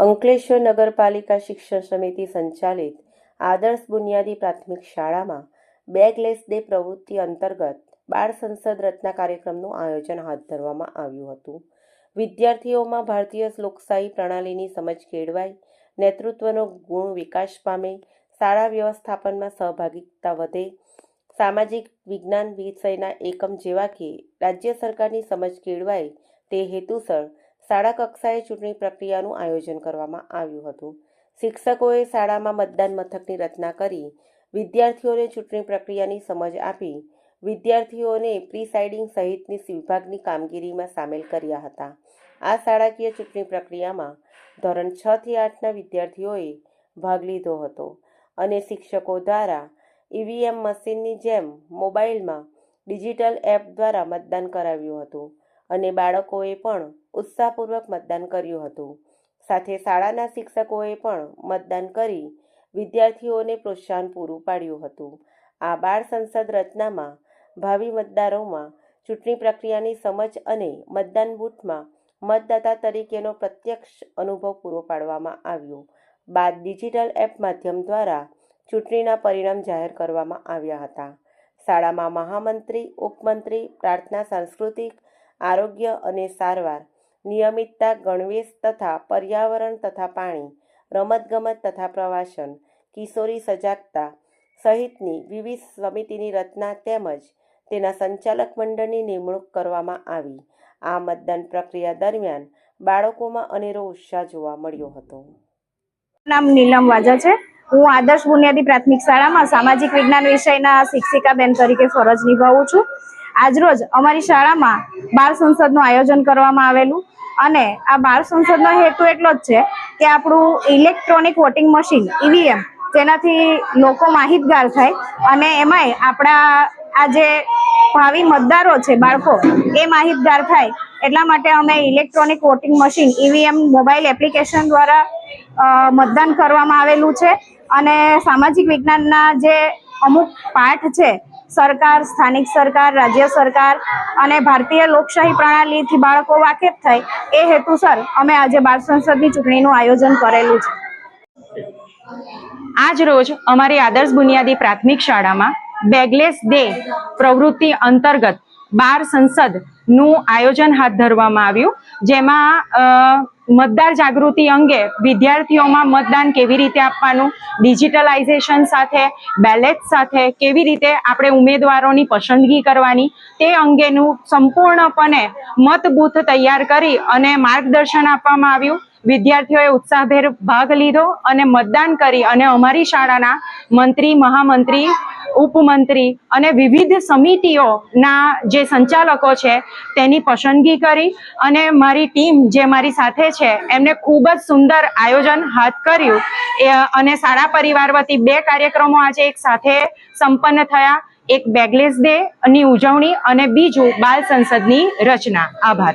અંકલેશ્વર નગરપાલિકા શિક્ષણ સમિતિ સંચાલિત આદર્શ બુનિયાદી પ્રાથમિક શાળામાં બેગલેસ ડે પ્રવૃત્તિ અંતર્ગત બાળ સંસદ રચના કાર્યક્રમનું આયોજન હાથ ધરવામાં આવ્યું હતું. વિદ્યાર્થીઓમાં ભારતીય લોકશાહી પ્રણાલીની સમજ કેળવાય નેતૃત્વનો ગુણ વિકાસ પામે, શાળા વ્યવસ્થાપનમાં સહભાગિતા વધે, સામાજિક વિજ્ઞાન વિષયના એકમ જેવા કે રાજ્ય સરકારની સમજ કેળવાય તે હેતુસર શાળા કક્ષાએ ચૂંટણી પ્રક્રિયાનું આયોજન કરવામાં આવ્યું હતું. શિક્ષકોએ શાળામાં મતદાન મથકની રચના કરી, વિદ્યાર્થીઓને ચૂંટણી પ્રક્રિયાની સમજ આપી, વિદ્યાર્થીઓને પ્રિસાઇડિંગ સહિતની વિભાગની કામગીરીમાં સામેલ કર્યા હતા. આ શાળાકીય ચૂંટણી પ્રક્રિયામાં ધોરણ છ થી આઠના વિદ્યાર્થીઓએ ભાગ લીધો હતો અને શિક્ષકો દ્વારા ઈવીએમ મશીનની જેમ મોબાઈલમાં ડિજિટલ એપ દ્વારા મતદાન કરાવ્યું હતું અને બાળકોએ પણ ઉત્સાહપૂર્વક મતદાન કર્યું હતું. સાથે શાળાના શિક્ષકોએ પણ મતદાન કરી વિદ્યાર્થીઓને પ્રોત્સાહન પૂરું પાડ્યું હતું. આ બાળ સંસદ રચનામાં ભાવિ મતદારોમાં ચૂંટણી પ્રક્રિયાની સમજ અને મતદાન બૂથમાં મતદાતા તરીકેનો પ્રત્યક્ષ અનુભવ પૂરો પાડવામાં આવ્યો. બાદ ડિજિટલ એપ માધ્યમ દ્વારા ચૂંટણીના પરિણામ જાહેર કરવામાં આવ્યા હતા. શાળામાં મહામંત્રી, ઉપમંત્રી, પ્રાર્થના, સાંસ્કૃતિક, આરોગ્ય અને સારવાર નિયમિતતા, ગણવેશ તથા પર્યાવરણ તથા પાણી, રમતગમત તથા પ્રવાસન, કિશોરી સજાગતા સહિતની વિવિધ સમિતિની રચના તેમજ તેના સંચાલક મંડળની નિમણૂક કરવામાં આવી. આ મતદાન પ્રક્રિયા દરમિયાન બાળકોમાં અનેરો ઉત્સાહ જોવા મળ્યો હતો. નામ નીલમ વાજા છે. હું આદર્શ બુનિયાદી પ્રાથમિક શાળામાં સામાજિક વિજ્ઞાન વિષયના શિક્ષિકા બેન તરીકે ફરજ નિભાવું છું. આજરોજ અમારી શાળામાં બાળ સંસદનું આયોજન કરવામાં આવેલું. અને આ બાળ સંસદનો હેતુ એટલો જ છે કે આપણું ઇલેક્ટ્રોનિક વોટિંગ મશીન ઈવીએમ જેનાથી લોકો માહિતગાર થાય અને એમાંય આપણા આ જે ભાવિ મતદારો છે, બાળકો, એ માહિતગાર થાય. એટલા માટે અમે electronic voting machine EVM mobile application દ્વારા મતદાન કરવામાં આવેલું છે. અને સામાજિક વિજ્ઞાનના જે અમુક પાઠ છે. સરકાર, સ્થાનિક સરકાર, રાજ્ય સરકાર અને ભારતીય લોકશાહી પ્રણાલીથી બાળકો વાકેફ થાય એ હેતુસર અમે આજે બાળ સંસદની ચૂંટણીનું આયોજન કરેલું છે. આજ રોજ અમારી આદર્શ બુનિયાદી પ્રાથમિક શાળામાં બેગલેસ ડે પ્રવૃત્તિ અંતર્ગત બાર સંસદનું આયોજન હાથ ધરવામાં આવ્યું. જેમાં મતદાર જાગૃતિ અંગે વિદ્યાર્થીઓમાં મતદાન કેવી રીતે આપવાનું, ડિજિટલાઇઝેશન સાથે, બેલેટ સાથે કેવી રીતે આપણે ઉમેદવારોની પસંદગી કરવાની, તે અંગેનું સંપૂર્ણપણે મત બૂથ તૈયાર કરી અને માર્ગદર્શન આપવામાં આવ્યું. વિદ્યાર્થીઓએ ઉત્સાહભેર ભાગ લીધો અને મતદાન કરી અને અમારી શાળાના મંત્રી, મહામંત્રી ઉપમંત્રી અને વિવિધ સમિતિઓના જે સંચાલકો છે, તેની પસંદગી કરી અને મારી ટીમ જે મારી સાથે છે, એમને ખૂબ જ સુંદર આયોજન હાથ કર્યું. અને શાળા પરિવાર વતી બે કાર્યક્રમો આજે એક સાથે સંપન્ન થયા. એક બેગલેસ ડે ની ઉજવણી અને બીજું બાલ સંસદની રચના. આભાર.